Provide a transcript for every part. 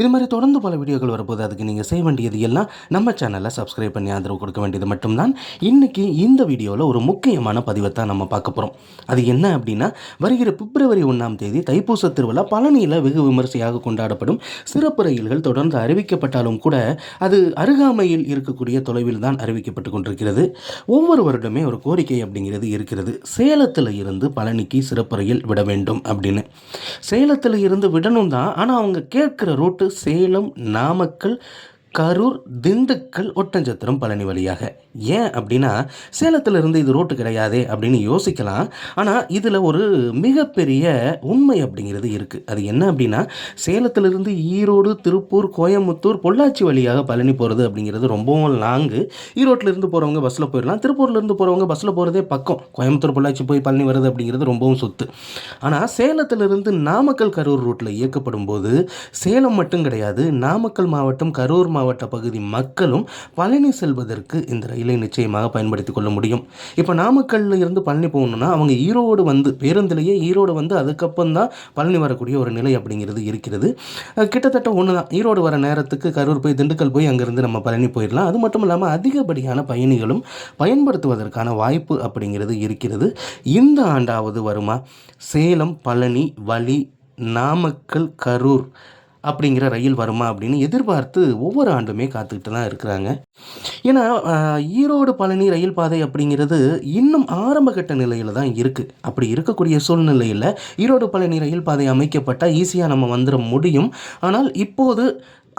இது மாதிரி தொடர்ந்து பல வீடியோக்கள் வரும்போது அதுக்கு நீங்கள் செய்ய வேண்டியது எல்லாம் நம்ம சேனலில் சப்ஸ்கிரைப் பண்ணி ஆதரவு கொடுக்க வேண்டியது மட்டும்தான். இன்றைக்கி இந்த வீடியோவில் ஒரு முக்கியமான பதிவை தான் நம்ம பார்க்க போகிறோம் அது என்ன அப்படின்னா வருகிற பிப்ரவரி ஒன்றாம் தேதி தைப்பூச திருவிழா பழனியில் வெகு விமரிசையாக கொண்டாடப்படும். சிறப்பு ரயில்கள் தொடர்ந்து அறிவிக்கப்பட்டாலும் கூட அது அருகாமையில் இருக்கக்கூடிய தொலைவில் தான் அறிவிக்கப்பட்டு கொண்டிருக்கிறது. ஒவ்வொரு வருடமே ஒரு கோரிக்கை அப்படிங்கிறது இருக்கிறது. சேலத்தில் இருந்து பழனிக்கு சிறப்பு ரயில் விட வேண்டும் அப்படின்னு. சேலத்தில் இருந்து விடணும் தான் ஆனால் அவங்க கேட்குற ஈரோடு சேலம் நாமக்கல் கரூர் திண்டுக்கல் ஒட்டஞ்சத்திரம் பழனி வழியாக. ஏன் அப்படின்னா சேலத்திலிருந்து இது ரோட்டு கிடையாதே அப்படின்னு யோசிக்கலாம். ஆனால் இதில் ஒரு மிகப்பெரிய உண்மை அப்படிங்கிறது இருக்குது அது என்ன அப்படின்னா சேலத்திலிருந்து ஈரோடு திருப்பூர் கோயம்புத்தூர் பொள்ளாச்சி வழியாக பழனி போகிறது அப்படிங்கிறது ரொம்பவும் லாங்கு ஈரோட்டில் இருந்து போகிறவங்க பஸ்ஸில் போயிடலாம். திருப்பூர்லேருந்து போகிறவங்க பஸ்ஸில் போகிறதே பக்கம். கோயம்புத்தூர் பொள்ளாச்சி போய் பழனி வருது அப்படிங்கிறது ரொம்பவும் சொத்து. ஆனால் சேலத்திலிருந்து நாமக்கல் கரூர் ரூட்டில் இயக்கப்படும் போது சேலம் மட்டும் கிடையாது நாமக்கல் மாவட்டம் கரூர் மாவட்டம் மாவட்ட பகுதி மக்களும் பழனி செல்வதற்கு இந்த ரயிலை நிச்சயமாக பயன்படுத்திக் கொள்ள முடியும். இப்போ நாமக்கல்ல இருந்து பழனி போகணும்னா அவங்க ஈரோடு வந்து பேருந்துலேயே ஈரோடு வந்து அதுக்கப்புறம் தான் பழனி வரக்கூடிய ஒரு நிலை அப்படிங்கிறது இருக்கிறது. கிட்டத்தட்ட ஒன்று தான் ஈரோடு வர நேரத்துக்கு கரூர் போய் திண்டுக்கல் போய் அங்கேருந்து நம்ம பழனி போயிடலாம். அது மட்டும் இல்லாமல் அதிகப்படியான பயணிகளும் பயன்படுத்துவதற்கான வாய்ப்பு அப்படிங்கிறது இருக்கிறது. இந்த ஆண்டாவது வருமா? சேலம் பழனி வழி நாமக்கல் கரூர் அப்படிங்கிற ரயில் வருமா அப்படின்னு எதிர்பார்த்து ஒவ்வொரு ஆண்டுமே காத்துக்கிட்டு தான் இருக்கிறாங்க. ஏன்னா ஈரோடு பழனி ரயில் பாதை அப்படிங்கிறது இன்னும் ஆரம்பகட்ட நிலையில் தான் இருக்குது அப்படி இருக்கக்கூடிய சூழ்நிலையில் ஈரோடு பழனி ரயில் பாதை அமைக்கப்பட்டால் ஈஸியாக நம்ம வந்துட முடியும். ஆனால் இப்போது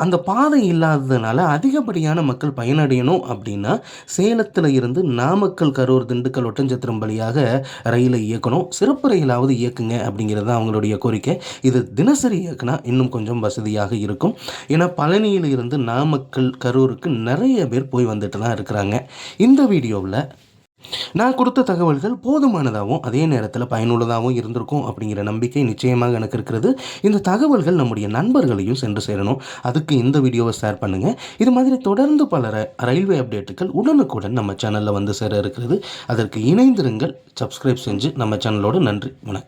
அந்த பாதை இல்லாததுனால அதிகப்படியான மக்கள் பயனடையணும் அப்படின்னா சேலத்தில் இருந்து நாமக்கல் கரூர் திண்டுக்கல் ஒட்டஞ்சத்திரம் வழியாக ரயிலை இயக்கணும். சிறப்பு ரயிலாவது இயக்குங்க அப்படிங்கிறது தான் அவங்களுடைய கோரிக்கை. இது தினசரி இயக்குனா இன்னும் கொஞ்சம் வசதியாக இருக்கும். ஏன்னா பழனியில் இருந்து நாமக்கல் கரூருக்கு நிறைய பேர் போய் வந்துட்டு தான் இருக்கிறாங்க. இந்த வீடியோவில் நான் கொடுத்த தகவல்கள் போதுமானதாகவும் அதே நேரத்தில் பயனுள்ளதாகவும் இருந்திருக்கும் அப்படிங்கிற நம்பிக்கை நிச்சயமாக எனக்கு இருக்கிறது. இந்த தகவல்கள் நம்முடைய நண்பர்களையும் சென்று சேரணும். அதுக்கு இந்த வீடியோவை ஷேர் பண்ணுங்கள் இது மாதிரி தொடர்ந்து பல ர- ரயில்வே அப்டேட்டுகள் உடனுக்குடன் நம்ம சேனலில் வந்து சேர இருக்கிறது. அதற்கு இணைந்திருங்கள். சப்ஸ்கிரைப் செஞ்சு நம்ம சேனலோடு நன்றி. வணக்கம்.